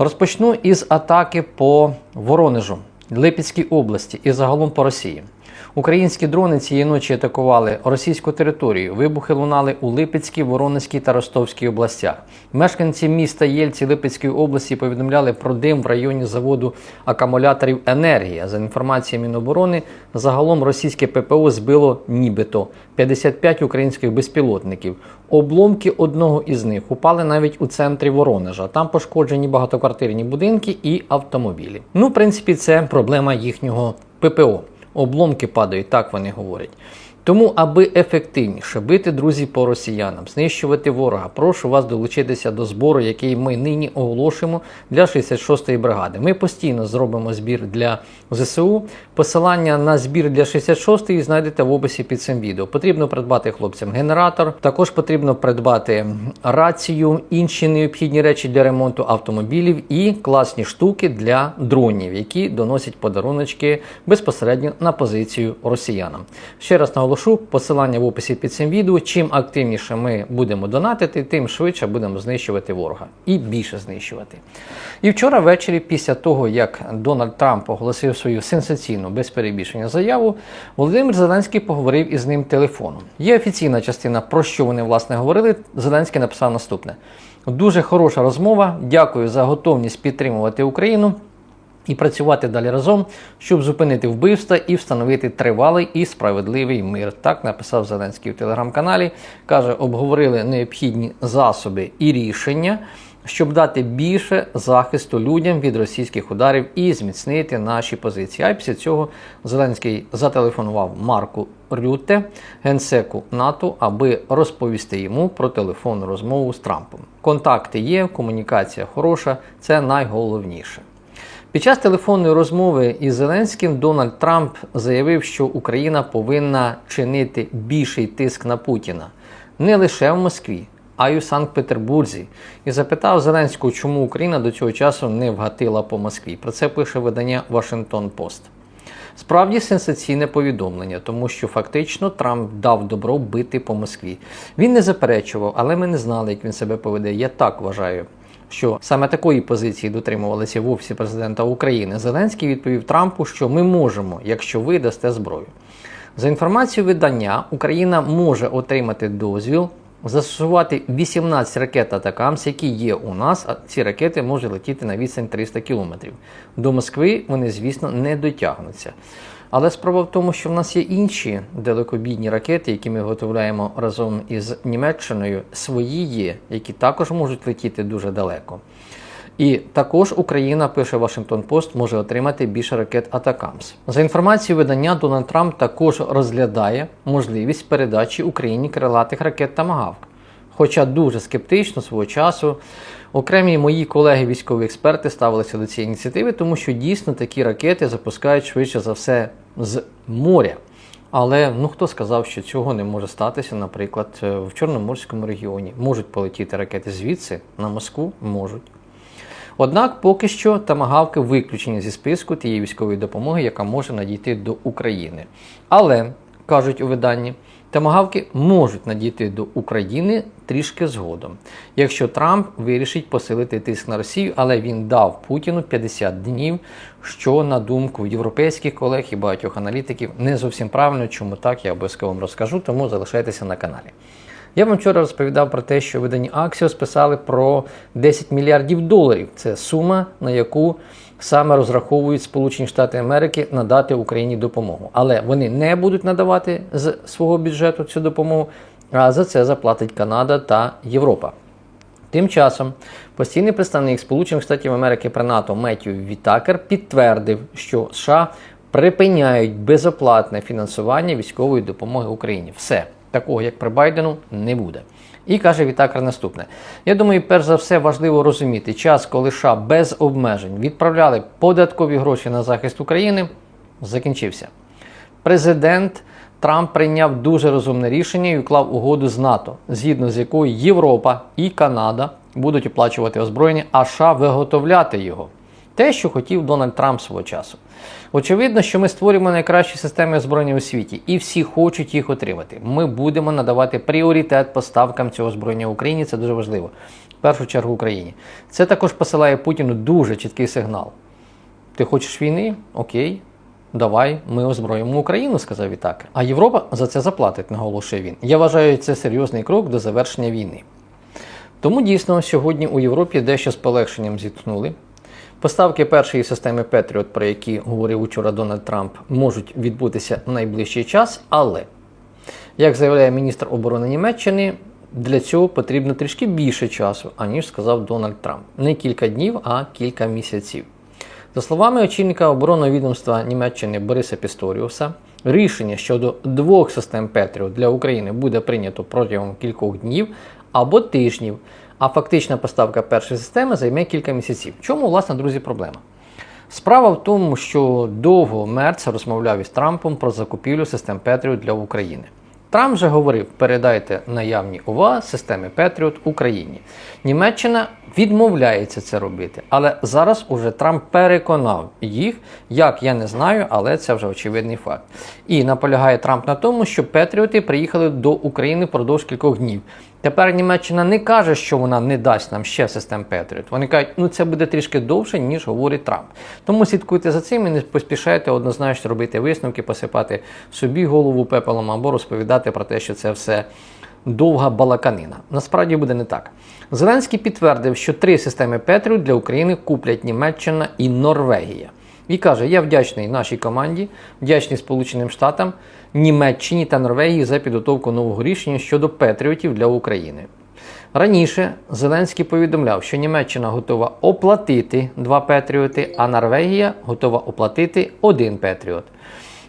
Розпочну із атаки по Воронежу, Липецькій області і загалом по Росії. Українські дрони цієї ночі атакували російську територію. Вибухи лунали у Липецькій, Воронезькій та Ростовській областях. Мешканці міста Єльці Липецької області повідомляли про дим в районі заводу акумуляторів енергія. За інформацією Міноборони, загалом російське ППО збило нібито 55 українських безпілотників. Обломки одного із них упали навіть у центрі Воронежа. Там пошкоджені багатоквартирні будинки і автомобілі. Ну, в принципі, це проблема їхнього ППО. Обломки падають, так вони говорять. Тому, аби ефективніше бити друзі по росіянам, знищувати ворога, прошу вас долучитися до збору, який ми нині оголошуємо для 66-ї бригади. Ми постійно зробимо збір для ЗСУ. Посилання на збір для 66-ї знайдете в описі під цим відео. Потрібно придбати хлопцям генератор, також потрібно придбати рацію, інші необхідні речі для ремонту автомобілів і класні штуки для дронів, які доносять подаруночки безпосередньо на позицію росіянам. Ще раз наголошую, посилання в описі під цим відео. Чим активніше ми будемо донатити, тим швидше будемо знищувати ворога і більше знищувати. І вчора ввечері, після того як Дональд Трамп оголосив свою сенсаційну без перебільшення заяву, Володимир Зеленський поговорив із ним телефоном. Є офіційна частина, про що вони власне говорили. Зеленський написав наступне: дуже хороша розмова. Дякую за готовність підтримувати Україну і працювати далі разом, щоб зупинити вбивства і встановити тривалий і справедливий мир. Так написав Зеленський в телеграм-каналі. Каже, обговорили необхідні засоби і рішення. Щоб дати більше захисту людям від російських ударів і зміцнити наші позиції. А після цього Зеленський зателефонував Марку Рюте, генсеку НАТО, аби розповісти йому про телефонну розмову з Трампом. Контакти є, комунікація хороша, це найголовніше. Під час телефонної розмови із Зеленським Дональд Трамп заявив, що Україна повинна чинити більший тиск на Путіна не лише в Москві, а й у Санкт-Петербурзі, і запитав Зеленського, чому Україна до цього часу не вгатила по Москві. Про це пише видання Вашингтон Пост. Справді сенсаційне повідомлення, тому що фактично Трамп дав добро бити по Москві. Він не заперечував, але ми не знали, як він себе поведе. Я так вважаю що саме такої позиції дотримувалися в офісі президента України, Зеленський відповів Трампу, що ми можемо, якщо ви дасте зброю. За інформацією видання, Україна може отримати дозвіл застосувати 18 ракет Атакамс, які є у нас, а ці ракети можуть летіти на відстань 300 кілометрів. До Москви вони, звісно, не дотягнуться. Але справа в тому, що в нас є інші далекобійні ракети, які ми виготовляємо разом із Німеччиною, свої є, які також можуть летіти дуже далеко. І також Україна, пише Вашингтон Пост, може отримати більше ракет Атакамс. За інформацією видання, Дональд Трамп також розглядає можливість передачі Україні крилатих ракет Тамагавк. Хоча дуже скептично свого часу окремі мої колеги, військові експерти, ставилися до цієї ініціативи, тому що дійсно такі ракети запускають швидше за все з моря. Але ну хто сказав, що цього не може статися, наприклад, в Чорноморському регіоні можуть полетіти ракети звідси на Москву можуть. Однак поки що тамагавки виключені зі списку тієї військової допомоги, яка може надійти до України. Але кажуть у виданні. Тамагавки можуть надійти до України трішки згодом, якщо Трамп вирішить посилити тиск на Росію, але він дав Путіну 50 днів, що на думку європейських колег і багатьох аналітиків не зовсім правильно. Чому так я обов'язково вам розкажу, тому залишайтеся на каналі. Я вам вчора розповідав про те, що видані Axios писали про 10 мільярдів доларів. Це сума, на яку саме розраховують Сполучені Штати Америки надати Україні допомогу. Але вони не будуть надавати з свого бюджету цю допомогу, а за це заплатить Канада та Європа. Тим часом постійний представник Сполучених Штатів Америки при НАТО Меттью Вітакер підтвердив, що США припиняють безоплатне фінансування військової допомоги Україні. Все такого, як при Байдену, не буде. І каже Вітакер наступне: я думаю, перш за все важливо розуміти, час, коли США без обмежень відправляли податкові гроші на захист України, закінчився. Президент Трамп прийняв дуже розумне рішення і уклав угоду з НАТО, згідно з якою Європа і Канада будуть оплачувати озброєння, а США виготовляти його. Те, що хотів Дональд Трамп свого часу. Очевидно, що ми створюємо найкращі системи озброєння у світі, і всі хочуть їх отримати. Ми будемо надавати пріоритет поставкам цього озброєння Україні. Це дуже важливо. В першу чергу Україні. Це також посилає Путіну дуже чіткий сигнал. Ти хочеш війни? Окей. Давай, ми озброїмо Україну, сказав Вітак. А Європа за це заплатить, наголошує він. Я вважаю, це серйозний крок до завершення війни. Тому дійсно сьогодні у Європі дещо з полегшенням зіткнули. Поставки першої системи Patriot, про які говорив учора Дональд Трамп, можуть відбутися в найближчий час, але, як заявляє міністр оборони Німеччини, для цього потрібно трішки більше часу, аніж сказав Дональд Трамп. Не кілька днів, а кілька місяців. За словами очільника оборонного відомства Німеччини Бориса Пісторіуса, рішення щодо двох систем Петріо для України буде прийнято протягом кількох днів або тижнів, а фактична поставка першої системи займе кілька місяців. Чому, власне, друзі, проблема? Справа в тому, що довго Мерц розмовляв із Трампом про закупівлю систем Петріот для України. Трамп же говорив: передайте наявні у вас системи Петріот Україні. Німеччина відмовляється це робити, але зараз уже Трамп переконав їх, як я не знаю, але це вже очевидний факт. І наполягає Трамп на тому, що Петріоти приїхали до України впродовж кількох днів. Тепер Німеччина не каже, що вона не дасть нам ще систем Петріот. Вони кажуть, ну це буде трішки довше, ніж говорить Трамп. Тому слідкуйте за цим і не поспішайте однозначно робити висновки, посипати собі голову пепелом або розповідати про те, що це все довга балаканина. Насправді буде не так. Зеленський підтвердив, що три системи Петріот для України куплять Німеччина і Норвегія. І каже: я вдячний нашій команді, вдячний Сполученим Штатам, Німеччині та Норвегії за підготовку нового рішення щодо Петріотів для України. Раніше Зеленський повідомляв, що Німеччина готова оплатити два Петріоти, а Норвегія готова оплатити один Петріот.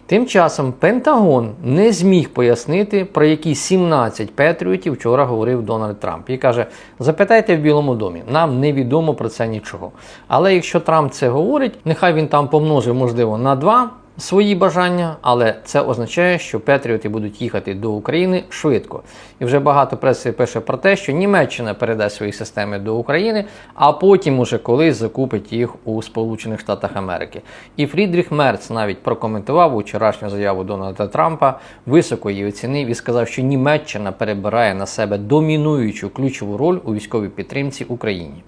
Тим часом Пентагон не зміг пояснити, про які 17 Петріотів вчора говорив Дональд Трамп. І каже: запитайте в Білому домі, нам невідомо про це нічого. Але якщо Трамп це говорить, нехай він там помножив, можливо, на 2 свої бажання, але це означає, що Петріоти будуть їхати до України швидко. І вже багато преси пише про те, що Німеччина передасть свої системи до України, а потім уже колись закупить їх у Сполучених Штатах Америки. І Фрідріх Мерц навіть прокоментував вчорашню заяву Дональда Трампа, високо її оцінив і сказав, що Німеччина перебирає на себе домінуючу ключову роль у військовій підтримці Україні.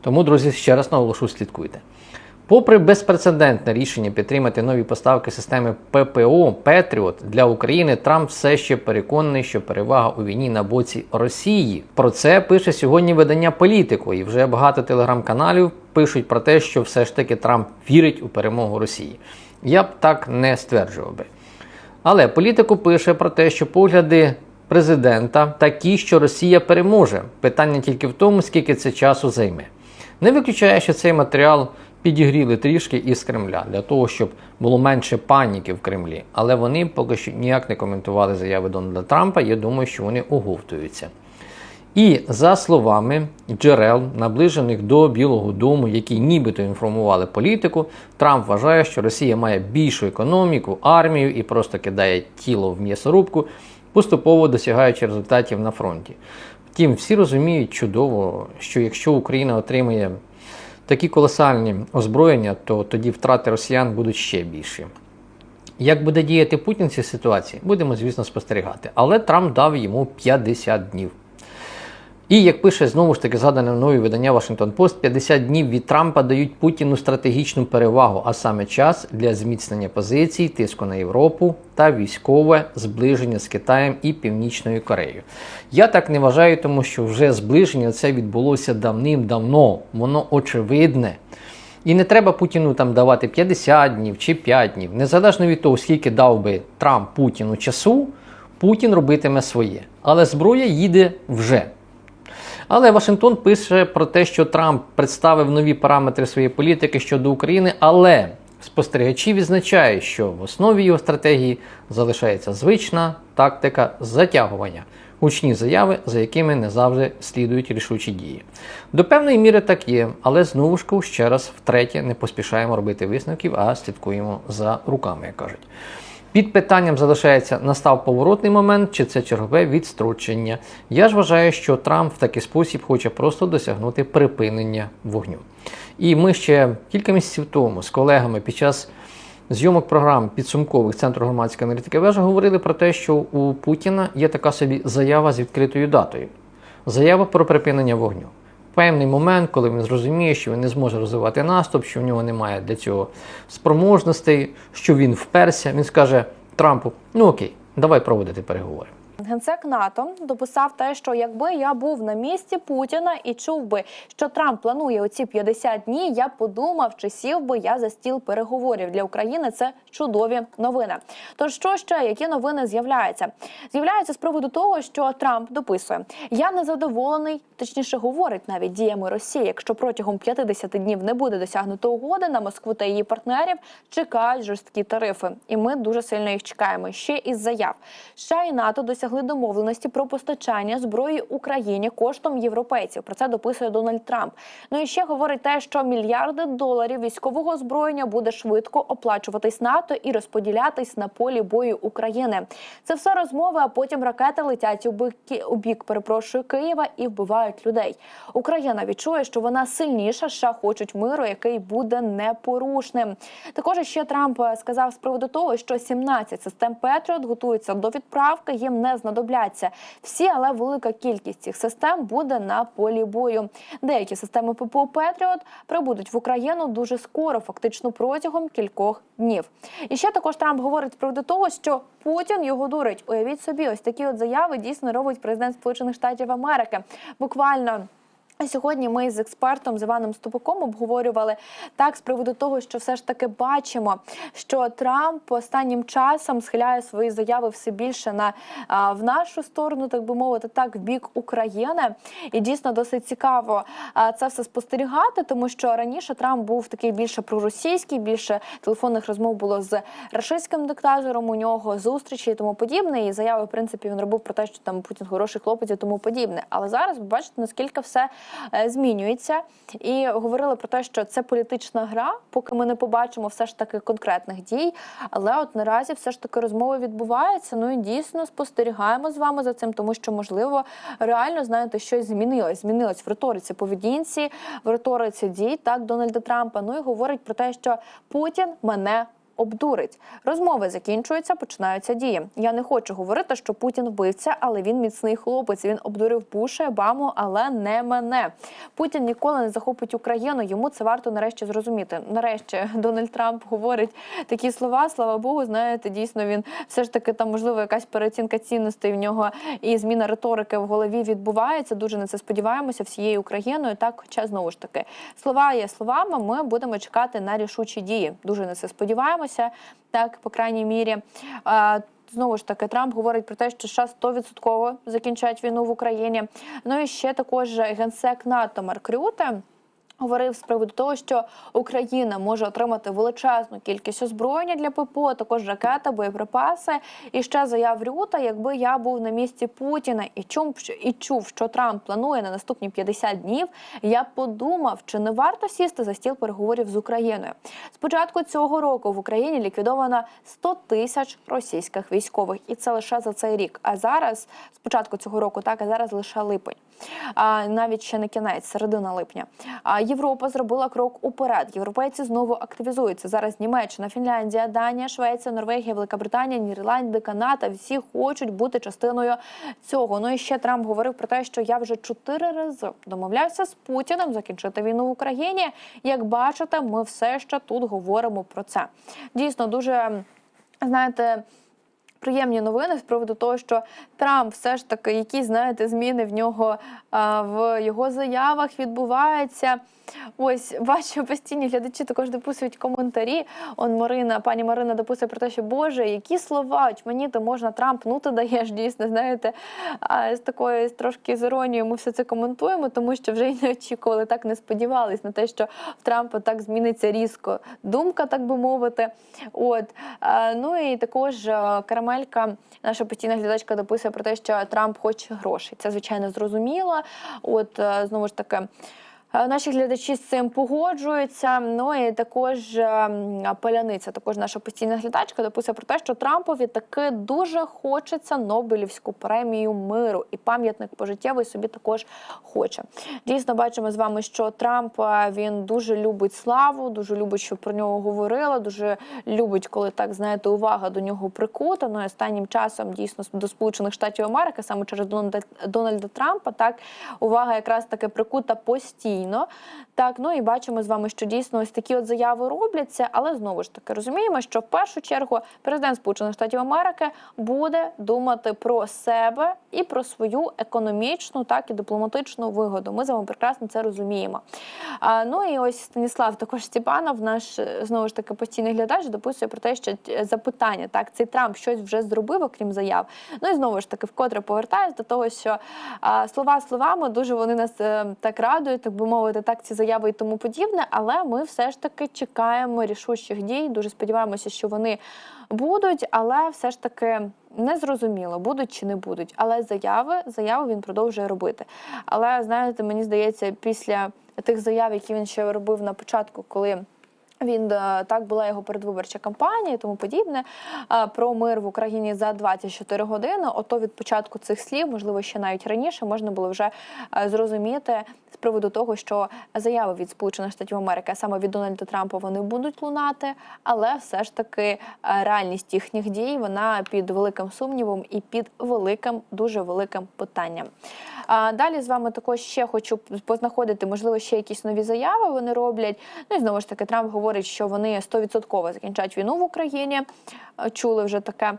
Тому, друзі, ще раз наголошу, слідкуйте. Попри безпрецедентне рішення підтримати нові поставки системи ППО Петріот для України, Трамп все ще переконаний, що перевага у війні на боці Росії. Про це пише сьогодні видання політику, і вже багато телеграм-каналів пишуть про те, що все ж таки Трамп вірить у перемогу Росії. Я б так не стверджував би. Але політику пише про те, що погляди президента такі, що Росія переможе. Питання тільки в тому, скільки це часу займе. Не виключає, що цей матеріал підігріли трішки із Кремля для того, щоб було менше паніки в Кремлі. Але вони поки що ніяк не коментували заяви Дональда Трампа. Я думаю, що вони оговтуються. І за словами джерел, наближених до Білого Дому, які нібито інформували політику, Трамп вважає, що Росія має більшу економіку, армію і просто кидає тіло в м'ясорубку, поступово досягаючи результатів на фронті. Втім, всі розуміють чудово, що якщо Україна отримає такі колосальні озброєння, то тоді втрати росіян будуть ще більші. Як буде діяти Путін в цій ситуації, будемо, звісно, спостерігати. Але Трамп дав йому 50 днів. І як пише знову ж таки згадане мною видання Washington Post, 50 днів від Трампа дають Путіну стратегічну перевагу, а саме час для зміцнення позицій, тиску на Європу та військове зближення з Китаєм і Північною Кореєю. Я так не вважаю, тому що вже зближення це відбулося давним-давно, воно очевидне. І не треба Путіну там давати 50 днів чи 5 днів. Незалежно від того, скільки дав би Трамп Путіну часу, Путін робитиме своє. Але зброя їде вже. Але Вашингтон пише про те, що Трамп представив нові параметри своєї політики щодо України, але спостерігачі відзначають, що в основі його стратегії залишається звична тактика затягування, гучні заяви, за якими не завжди слідують рішучі дії. До певної міри так є, але знову ж ще раз втретє не поспішаємо робити висновків, а слідкуємо за руками, як кажуть. Під питанням залишається настав поворотний момент, чи це чергове відстрочення. Я ж вважаю, що Трамп в такий спосіб хоче просто досягнути припинення вогню. І ми ще кілька місяців тому з колегами під час зйомок програм підсумкових Центру громадської аналітики вежа говорили про те, що у Путіна є така собі заява з відкритою датою. Заява про припинення вогню. Певний момент, коли він зрозуміє, що він не зможе розвивати наступ, що в нього немає для цього спроможностей, що він вперся, він скаже Трампу: ну окей, давай проводити переговори. Генсек НАТО дописав те, що якби я був на місці Путіна і чув би, що Трамп планує оці 50 днів, я подумав, чи сів би я за стіл переговорів для України. Це чудові новини. Тож що ще які новини з'являються? З'являються з приводу того, що Трамп дописує: я не задоволений, точніше говорить навіть діями Росії. Якщо протягом 50 днів не буде досягнуто угоди на Москву та її партнерів, чекають жорсткі тарифи, і ми дуже сильно їх чекаємо. Ще із заяв США і НАТО досягли домовленості про постачання зброї Україні коштом європейців. Про це дописує Дональд Трамп. Ну і ще говорить те, що мільярди доларів військового озброєння буде швидко оплачуватись НАТО і розподілятись на полі бою України. Це все розмови, а потім ракети летять у бік, у бік перепрошую Києва і вбивають людей. Україна відчує, що вона сильніша. США хочуть миру, який буде непорушним. Також ще Трамп сказав з приводу того, що 17 систем Петріот готуються до відправки. Їм не знадобляться всі, але велика кількість цих систем буде на полі бою. Деякі системи ППО Петріот прибудуть в Україну дуже скоро, фактично протягом кількох днів. І ще також Трамп говорить про того, що Путін його дурить. Уявіть собі, ось такі от заяви дійсно робить президент Сполучених Штатів Америки. Буквально. Сьогодні ми з експертом з Іваном Ступаком обговорювали так з приводу того, що все ж таки бачимо, що Трамп останнім часом схиляє свої заяви все більше на а, в нашу сторону, так би мовити, так в бік України. І дійсно досить цікаво а, це все спостерігати, тому що раніше Трамп був такий більше проросійський, більше телефонних розмов було з рашистським диктатором. У нього зустрічі і тому подібне. І заяви, в принципі, він робив про те, що там Путін хороший хлопець і тому подібне. Але зараз ви бачите, наскільки все. Е, змінюється. І говорили про те, що це політична гра, поки ми не побачимо все ж таки конкретних дій. Але от наразі все ж таки розмови відбуваються. Ну і дійсно спостерігаємо з вами за цим, тому що можливо реально знаєте, щось змінилось. Змінилось в риториці поведінці, в риториці дій так Дональда Трампа. Ну і говорить про те, що Путін мене обдурить. Розмови закінчуються, починаються дії. Я не хочу говорити, що Путін вбивця, але він міцний хлопець. Він обдурив Буша, Обаму, але не мене. Путін ніколи не захопить Україну. Йому це варто нарешті зрозуміти. Нарешті Дональд Трамп говорить такі слова. Слава Богу, знаєте, дійсно він все ж таки там можливо якась переоцінка цінностей в нього і зміна риторики в голові відбувається. Дуже на це сподіваємося всією Україною. Так, хоча знову ж таки слова є словами. Ми будемо чекати на рішучі дії. Дуже на це сподіваємося. Так, по крайній мірі. Знову ж таки, Трамп говорить про те, що США 100% закінчать війну в Україні. Ну і ще також генсек НАТО Марк Рюте Говорив з приводу того, що Україна може отримати величезну кількість озброєння для ППО, також ракети, боєприпаси. І ще заяв Рюта, якби я був на місці Путіна і чув, і чув, що Трамп планує на наступні 50 днів. Я подумав, чи не варто сісти за стіл переговорів з Україною. Спочатку цього року в Україні ліквідовано 100 тисяч російських військових, і це лише за цей рік. А зараз, спочатку цього року, так а зараз лише липень, а навіть ще не кінець, середина липня. А Європа зробила крок уперед. Європейці знову активізуються. Зараз Німеччина, Фінляндія, Данія, Швеція, Норвегія, Велика Британія, Нідерланди, Канада. Всі хочуть бути частиною цього. Ну і ще Трамп говорив про те, що я вже чотири рази домовлявся з Путіним закінчити війну в Україні. Як бачите, ми все ще тут говоримо про це. Дійсно, дуже знаєте. Приємні новини з приводу того, що Трамп все ж таки якісь знаєте зміни в нього в його заявах відбуваються. Ось бачу постійні глядачі також дописують коментарі. Он Марина, пані Марина дописує про те, що Боже, які слова мені то можна Трамп, ну ти даєш дійсно. Знаєте, з такою трошки з іронією ми все це коментуємо, тому що вже й не очікували, так не сподівались на те, що в Трампа так зміниться різко думка, так би мовити. От ну і також Карамелька, наша постійна глядачка, дописує про те, що Трамп хоче грошей. Це звичайно зрозуміло. От знову ж таки. Е, Наші глядачі з цим погоджуються. Ну і також е, Поляниця, також наша постійна глядачка, дописує про те, що Трампові таки дуже хочеться Нобелівську премію миру, і пам'ятник пожиттєвий собі також хоче. Дійсно, бачимо з вами, що Трамп е, він дуже любить славу, дуже любить, щоб про нього говорили, дуже любить, коли так знаєте, увага до нього прикута. Ну і останнім часом дійсно до Сполучених Штатів Америки, саме через Дональда Трампа, так увага якраз таки прикута постійно. Так, ну і бачимо з вами, що дійсно ось такі от заяви робляться, але знову ж таки розуміємо, що в першу чергу президент Сполучених Штатів Америки буде думати про себе і про свою економічну, так і дипломатичну вигоду. Ми з вами прекрасно це розуміємо. А, ну і ось Станіслав також Степанов, наш знову ж таки постійний глядач, дописує про те, що е, запитання так, цей Трамп щось вже зробив, окрім заяв. Ну і знову ж таки, вкотре повертаюсь до того, що а, слова словами дуже вони нас е, так радують, так би мовити, так ці заяви і тому подібне. Але ми все ж таки чекаємо рішучих дій. Дуже сподіваємося, що вони будуть, але все ж таки. Не зрозуміло, будуть чи не будуть, але заяви заяви він продовжує робити. Але знаєте, мені здається, після тих заяв, які він ще робив на початку, коли він е, так була його передвиборча кампанія і тому подібне е, про мир в Україні за 24 години. Ото від початку цих слів, можливо, ще навіть раніше, можна було вже е, зрозуміти з приводу того, що заяви від Сполучених Штатів Америки, саме від Дональда Трампа, вони будуть лунати, але все ж таки реальність їхніх дій вона під великим сумнівом і під великим, дуже великим питанням. А далі з вами також ще хочу познаходити, можливо, ще якісь нові заяви вони роблять. Ну і знову ж таки, Трамп говорить, що вони 100% закінчать війну в Україні. Е, Чули вже таке. Е,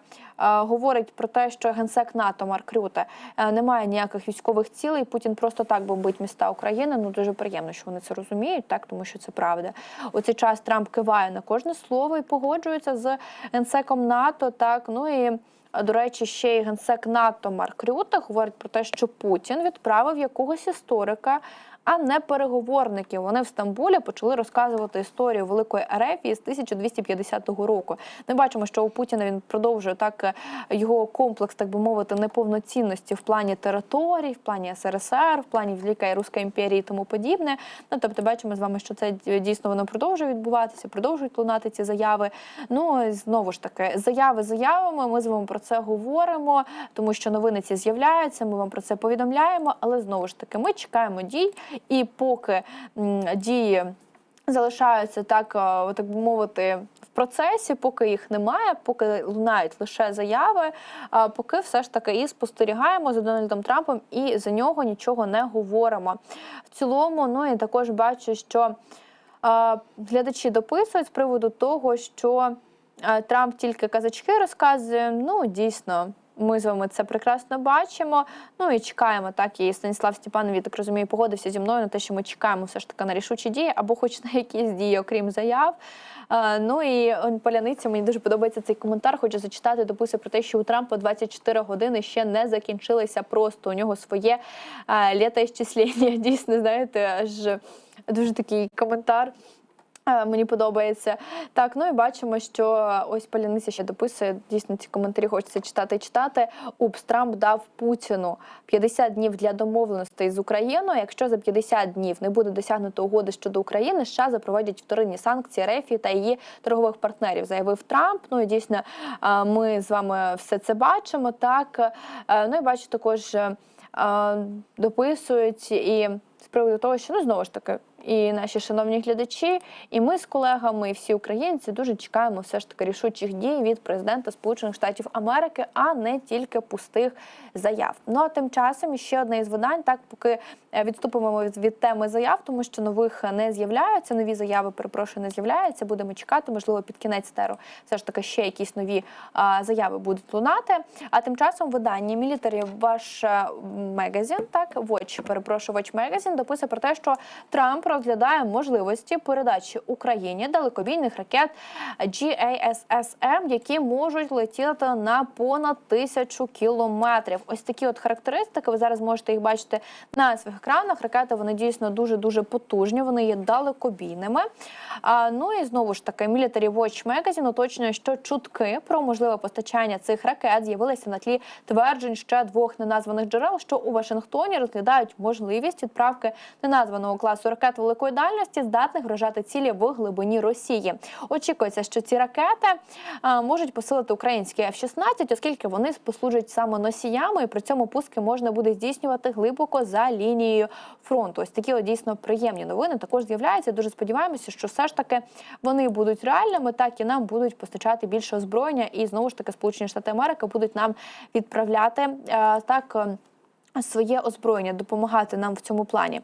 Говорить про те, що генсек НАТО Марк Рюте е, не має ніяких військових цілей. Путін просто так бомбить міста України. Ну дуже приємно, що вони це розуміють, так тому що це правда. У цей час Трамп киває на кожне слово і погоджується з генсеком НАТО. Так ну і. До речі, ще й генсек НАТО Марк Рюте говорить про те, що Путін відправив якогось історика, а не переговорників. Вони в Стамбулі почали розказувати історію Великої Ерефії з 1250 року. Ми бачимо, що у Путіна він продовжує так е, його комплекс, так би мовити, неповноцінності в плані територій, в плані СРСР, в плані Великої Руської імперії і тому подібне. Ну тобто, бачимо з вами, що це дійсно воно продовжує відбуватися, продовжують лунати ці заяви. Ну знову ж таки, заяви заявами. Ми з вами про це говоримо, тому що новини ці з'являються. Ми вам про це повідомляємо. Але знову ж таки, ми чекаємо дій, і поки дії залишаються так, е, так би мовити. В процесі, поки їх немає, поки лунають лише заяви, поки все ж таки і спостерігаємо за Дональдом Трампом і за нього нічого не говоримо. В цілому, ну і також бачу, що а, глядачі дописують з приводу того, що Трамп тільки казачки розказує. Ну, дійсно. Ми з вами це прекрасно бачимо. Ну і чекаємо так. І Станіслав Степанович, так розумію, погодився зі мною на те, що ми чекаємо все ж таки на рішучі дії або хоч на якісь дії, окрім заяв. Е, Ну і Поляниця, мені дуже подобається цей коментар. Хочу зачитати дописи про те, що у Трампа 24 години ще не закінчилися. Просто у нього своє е, літоісчислення. Дійсно, знаєте, аж дуже такий коментар. Е, Мені подобається так. Ну і бачимо, що ось Поляниця ще дописує. Дійсно, ці коментарі хочеться читати і читати. Упс Трамп дав Путіну 50 днів для домовленостей з Україною. Якщо за 50 днів не буде досягнуто угоди щодо України, США запровадять вторинні санкції РФ та її торгових партнерів, заявив Трамп. Ну і дійсно, е, ми з вами все це бачимо. Так Е, ну і бачу також. е, е, Дописують і з приводу того, що ну знову ж таки і наші шановні глядачі, і ми з колегами, і всі українці дуже чекаємо все ж таки рішучих дій від президента Сполучених Штатів Америки, а не тільки пустих заяв. Ну а тим часом ще одне із видань, так поки е, відступимо від теми заяв, тому що нових не з'являються. Нові заяви, перепрошую, не з'являються. Будемо чекати, можливо, під кінець теру все ж таки ще якісь нові а, заяви будуть лунати. А тим часом видання Military Watch Magazine, так Watch, перепрошую, Watch Magazine, дописує про те, що Трамп розглядає можливості передачі Україні далекобійних ракет GASSM, які можуть летіти на понад тисячу кілометрів. Ось такі от характеристики. Ви зараз можете їх бачити на своїх екранах. Ракети вони дійсно дуже дуже потужні. Вони є далекобійними. А, ну і знову ж таки, Military Watch Magazine уточнює, що чутки про можливе постачання цих ракет з'явилися на тлі тверджень ще двох неназваних джерел, що у Вашингтоні розглядають можливість відправки неназваного класу ракет великої дальності, здатних вражати цілі в глибині Росії. Очікується, що ці ракети можуть посилити українські F-16, оскільки вони послужать саме носіями, і при цьому пуски можна буде здійснювати глибоко за лінією фронту. Ось такі от дійсно приємні новини також з'являються. Дуже сподіваємося, що все ж таки вони будуть реальними, так і нам будуть постачати більше озброєння, і знову ж таки Сполучені Штати Америки будуть нам відправляти е, так. е, Своє озброєння допомагати нам в цьому плані.